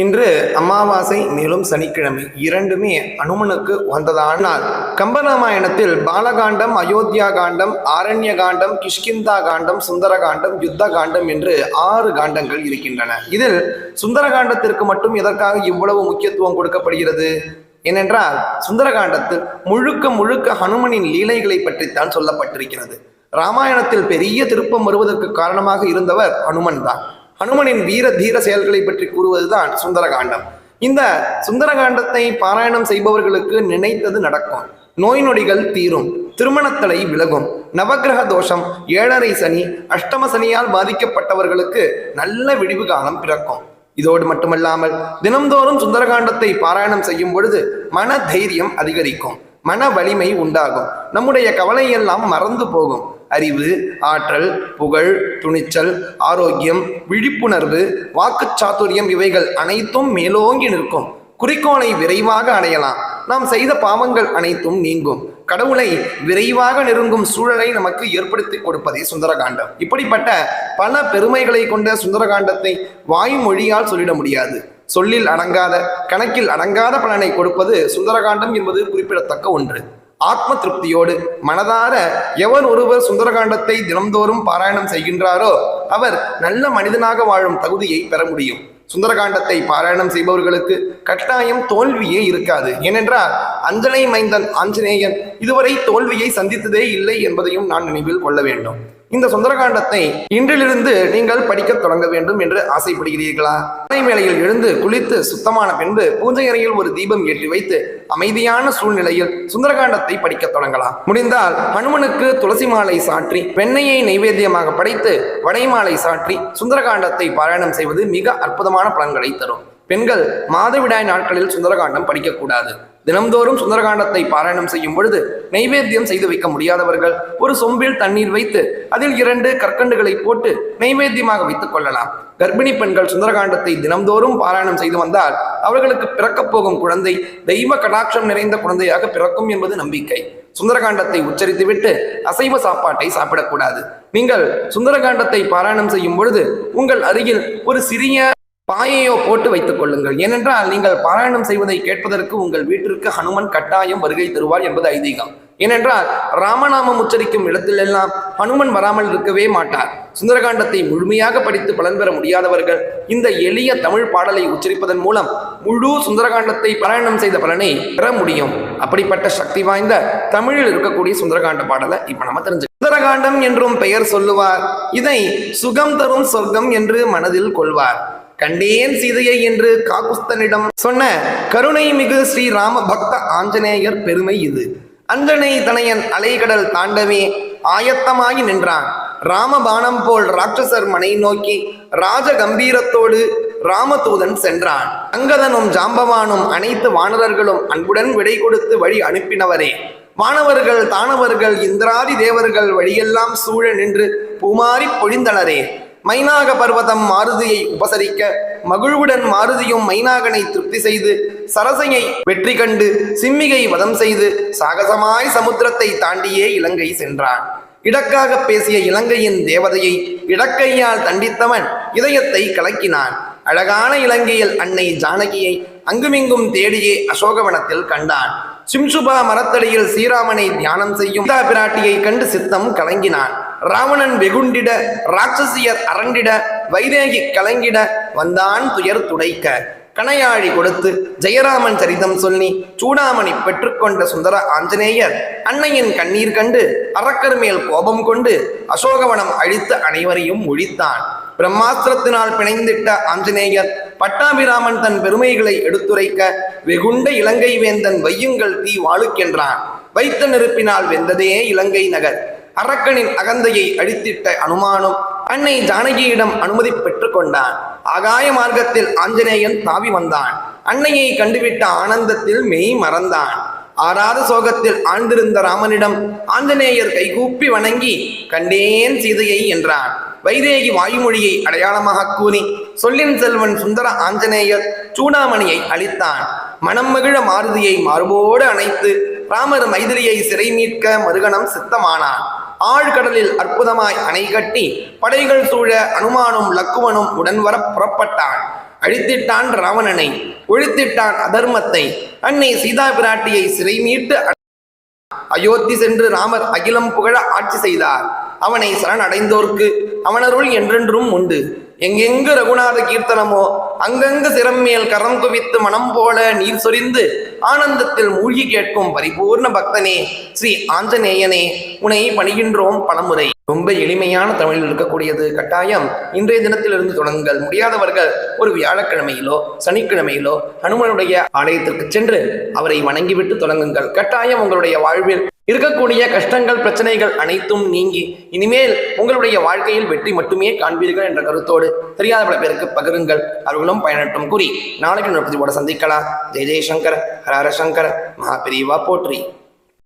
இன்று அமாவாசை மேலும் சனிக்கிழமை இரண்டுமே அனுமனுக்கு வந்ததானால் கம்பராமாயணத்தில் பாலகாண்டம் அயோத்தியா காண்டம் ஆரண்ய காண்டம் கிஷ்கிந்தா காண்டம் சுந்தர காண்டம் யுத்த காண்டம் என்று ஆறு காண்டங்கள் இருக்கின்றன. இதில் சுந்தர காண்டத்திற்கு மட்டும் எதற்காக இவ்வளவு முக்கியத்துவம் கொடுக்கப்படுகிறது? ஏனென்றால் சுந்தரகாண்டத்தில் முழுக்க முழுக்க ஹனுமனின் லீலைகளை பற்றித்தான் சொல்லப்பட்டிருக்கிறது. ராமாயணத்தில் பெரிய திருப்பம் வருவதற்கு காரணமாக இருந்தவர் ஹனுமன் தான் ஹனுமனின் வீர தீர செயல்களை பற்றி கூறுவதுதான் சுந்தரகாண்டம். இந்த சுந்தரகாண்டத்தை பாராயணம் செய்பவர்களுக்கு நினைத்தது நடக்கும். நோய் நொடிகள் தீரும். திருமணத்தலை விலகும். நவக்கிரக தோஷம். ஏழரை சனி அஷ்டம சனியால் பாதிக்கப்பட்டவர்களுக்கு நல்ல விடிவு காலம் பிறக்கும். இதோடு மட்டுமல்லாமல் தினம்தோறும் சுந்தரகாண்டத்தை பாராயணம் செய்யும் பொழுது மன தைரியம் அதிகரிக்கும். மன வலிமை உண்டாகும். நம்முடைய கவலை எல்லாம் மறந்து போகும். அறிவு ஆற்றல் புகழ் துணிச்சல் ஆரோக்கியம் விழிப்புணர்வு வாக்குச்சாதுரியம் இவைகள் அனைத்தும் மேலோங்கி நிற்கும். குறிக்கோளை விரைவாக அடையலாம். நாம் செய்த பாவங்கள் அனைத்தும் நீங்கும். கடவுளை விரைவாக நெருங்கும் சூழலை நமக்கு ஏற்படுத்தி கொடுப்பதே சுந்தரகாண்டம். இப்படிப்பட்ட பல பெருமைகளை கொண்ட சுந்தரகாண்டத்தை வாய்மொழியால் சொல்லிட முடியாது. சொல்லில் அடங்காத கணக்கில் அடங்காத பலனை கொடுப்பது சுந்தரகாண்டம் என்பது குறிப்பிடத்தக்க ஒன்று. ஆத்ம திருப்தியோடு மனதார எவர் ஒருவர் சுந்தரகாண்டத்தை தினம்தோறும் பாராயணம் செய்கின்றாரோ அவர் நல்ல மனிதனாக வாழும் தகுதியை பெற முடியும். சுந்தரகாண்டத்தை பாராயணம் செய்பவர்களுக்கு கட்டாயம் தோல்வியே இருக்காது. ஏனென்றால் அஞ்சனை மைந்தன் ஆஞ்சநேயன் இதுவரை தோல்வியை சந்தித்ததே இல்லை என்பதையும் நான் நினைவில் கொள்ள வேண்டும். இந்த சுந்தரகாண்டத்தை இன்றிலிருந்து நீங்கள் படிக்க தொடங்க வேண்டும் என்று ஆசைப்படுகிறீர்களா? மலை வேளையில் எழுந்து குளித்து சுத்தமான பின்பு பூஜை அறையில் ஒரு தீபம் ஏற்றி வைத்து அமைதியான சூழ்நிலையில் சுந்தரகாண்டத்தை படிக்கத் தொடங்கலாம். முடிந்தால் ஹனுமனுக்கு துளசி மாலை சாற்றி வெண்ணையை நைவேத்தியமாக படைத்து வடை மாலை சாற்றி சுந்தரகாண்டத்தை பாராயணம் செய்வது மிக அற்புதமான பலன்களை தரும். பெண்கள் மாதவிடாய் நாட்களில் சுந்தரகாண்டம் படிக்கக்கூடாது. தினம்தோறும் சுந்தரகாண்டத்தை பாராயணம் செய்யும் பொழுது நைவேத்தியம் செய்து வைக்க முடியாதவர்கள் ஒரு சொம்பில் தண்ணீர் வைத்து அதில் இரண்டு கற்கண்டுகளை போட்டு நைவேத்தியமாக வைத்துக் கொள்ளலாம். கர்ப்பிணி பெண்கள் சுந்தரகாண்டத்தை தினம்தோறும் பாராயணம் செய்து வந்தால் அவர்களுக்கு பிறக்கப் போகும் குழந்தை தெய்வ கடாட்சம் நிறைந்த குழந்தையாக பிறக்கும் என்பது நம்பிக்கை. சுந்தரகாண்டத்தை உச்சரித்துவிட்டு அசைவ சாப்பாட்டை சாப்பிடக்கூடாது. நீங்கள் சுந்தரகாண்டத்தை பாராயணம் செய்யும் பொழுது உங்கள் அருகில் ஒரு சிறிய பாயையோ போட்டு வைத்துக் கொள்ளுங்கள். ஏனென்றால் நீங்கள் பாராயணம் செய்வதை கேட்பதற்கு உங்கள் வீட்டிற்கு ஹனுமன் கட்டாயம் வருகை தருவார் என்பது ஐதீகம். ஏனென்றால் ராமநாமம் உச்சரிக்கும் இடத்திலெல்லாம் ஹனுமன் வராமல் இருக்கவே மாட்டார். சுந்தரகாண்டத்தை முழுமையாக படித்து பலன் பெற முடியாதவர்கள் இந்த எளிய தமிழ் பாடலை உச்சரிப்பதன் மூலம் முழு சுந்தரகாண்டத்தை பாராயணம் செய்த பலனை பெற முடியும். அப்படிப்பட்ட சக்தி வாய்ந்த தமிழில் இருக்கக்கூடிய சுந்தரகாண்ட பாடலை இப்ப நம்ம தெரிஞ்சு சுந்தரகாண்டம் என்றும் பெயர் சொல்லுவார். இதை சுகம் தரும் சொர்க்கம் என்று மனதில் கொள்வார். கண்டேன் சீதையை என்று காகுஸ்தனிடம் சொன்ன கருணை மிகு ஸ்ரீ ராம பக்த ஆஞ்சநேயர் பெருமை இது. அஞ்சனை தனையன் அலைகடல் தாண்டவே ஆயத்தமாகி நின்றான். ராமபானம் போல் ராட்சசர் மனை நோக்கி ராஜ கம்பீரத்தோடு ராமதூதன் சென்றான். அங்கதனும் ஜாம்பவானும் அனைத்து வானரர்களும் அன்புடன் விடை கொடுத்து வழி அனுப்பினவரே. வானவர்கள் தானவர்கள் இந்திராதி தேவர்கள் வழியெல்லாம் சூழ நின்று பூமாறி பொழிந்தனரே. மைனாக பர்வதம் மாருதியை உபசரிக்க மகிழ்வுடன் மாருதியும் மைனாகனை திருப்தி செய்து சரசையை வெற்றி கண்டு சிம்மிகை வதம் செய்து சாகசமாய் சமுத்திரத்தை தாண்டியே இலங்கை சென்றான். இடக்காக பேசிய இலங்கையின் தேவதையை இடக்கையால் தண்டித்தவன் இதயத்தை கலக்கினான். அழகான இலங்கையில் அன்னை ஜானகியை அங்குமிங்கும் தேடியே அசோகவனத்தில் கண்டான். சிம்சுபா மரத்தடியில் ஸ்ரீராமனை தியானம் செய்யும் பிராட்டியை கண்டு சித்தம் கலங்கினான். ராவணன் வெகுண்டிட ராட்சசியர் அரண்டிட வைதேகி கலங்கிட வந்தான் துயர் துடைக்க. கணையாழி கொடுத்து ஜெயராமன் சரிதம் சொல்லி சூடாமணி பெற்றுக்கொண்ட சுந்தர ஆஞ்சநேயர் அன்னையின் கண்ணீர் கண்டு அரக்கர் மேல் கோபம் கொண்டு அசோகவனம் அழித்து அனைவரையும் ஒழித்தான். பிரம்மாஸ்திரத்தினால் பிணைந்திட்ட ஆஞ்சநேயர் பட்டாபிராமன் தன் பெருமைகளை எடுத்துரைக்க வெகுண்ட இலங்கை வேந்தன் வையுங்கள் தீ வாழுக்கென்றான் வைத்த நெருப்பினால் வெந்ததே இலங்கை நகர். அரக்கனின் அகந்தையை அழித்திட்ட அனுமானும் அன்னை ஜானகியிடம் அனுமதி பெற்றுக்கொண்டான் ஆகாய மார்க்கத்தில் ஆஞ்சநேயன் தாவி வந்தான். அன்னையை கண்டுவிட்ட ஆனந்தத்தில் மெய் மறந்தான். ஆறாத சோகத்தில் ஆழ்ந்திருந்த ராமனிடம் ஆஞ்சநேயர் கைகூப்பி வணங்கி கண்டேன் சீதையை என்றான். வைதேகி வாயுமொழியை அடையாளமாக கூறி சொல்லின் செல்வன் சுந்தர ஆஞ்சநேயர் சூடாமணியை அளித்தான் மனம் மகிழ மாருதியை மார்போடு அணைத்து ராமர் மைதிலியை சிறை மீட்க மருகணம் சித்தமானான். ஆழ்கடலில் அற்புதமாய் அணை கட்டி படைகள் சூழ அனுமானும் லக்குவனும் உடன் வர புறப்பட்டான். அழித்திட்டான் ராவணனை ஒழித்திட்டான் அதர்மத்தை. அன்னை சீதா பிராட்டியை சிறை மீட்டு அயோத்தி சென்று ராமர் அகிலம் புகழ ஆட்சி செய்தார். அவனை சரணடைந்தோர்க்கு அவனருள் என்றென்றும் உண்டு. எங்கெங்கு ரகுநாத கீர்த்தனமோ அங்கங்கு சிரம்மேல் கரம் குவித்து மனம் போல நீர் சொரிந்து ஆனந்தத்தில் மூழ்கி கேட்கும் பரிபூர்ண பக்தனே ஸ்ரீ ஆஞ்சநேயனே உனை பணிகின்றோம் பலமுறை. ரொம்ப எளிமையான தமிழில் இருக்கக்கூடியது. கட்டாயம் இன்றைய தினத்திலிருந்து தொடங்குங்கள். முடியாதவர்கள் ஒரு வியாழக்கிழமையிலோ சனிக்கிழமையிலோ ஹனுமனுடைய ஆலயத்திற்கு சென்று அவரை வணங்கிவிட்டு தொடங்குங்கள். கட்டாயம் உங்களுடைய வாழ்வில் இருக்கக்கூடிய கஷ்டங்கள் பிரச்சனைகள் அனைத்தும் நீங்கி இனிமேல் உங்களுடைய வாழ்க்கையில் வெற்றி மட்டுமே காண்பீர்கள் என்ற கருத்தோடு தெரியாத பல பேருக்கு பகிருங்கள். அவர்களும் பயனட்டும் கூறி நாளைக்கு ஒரு சந்திக்கலாம். ஜெய ஜெய்சங்கர் ஹரஹர சங்கர் மகாபிரிவா போற்றி.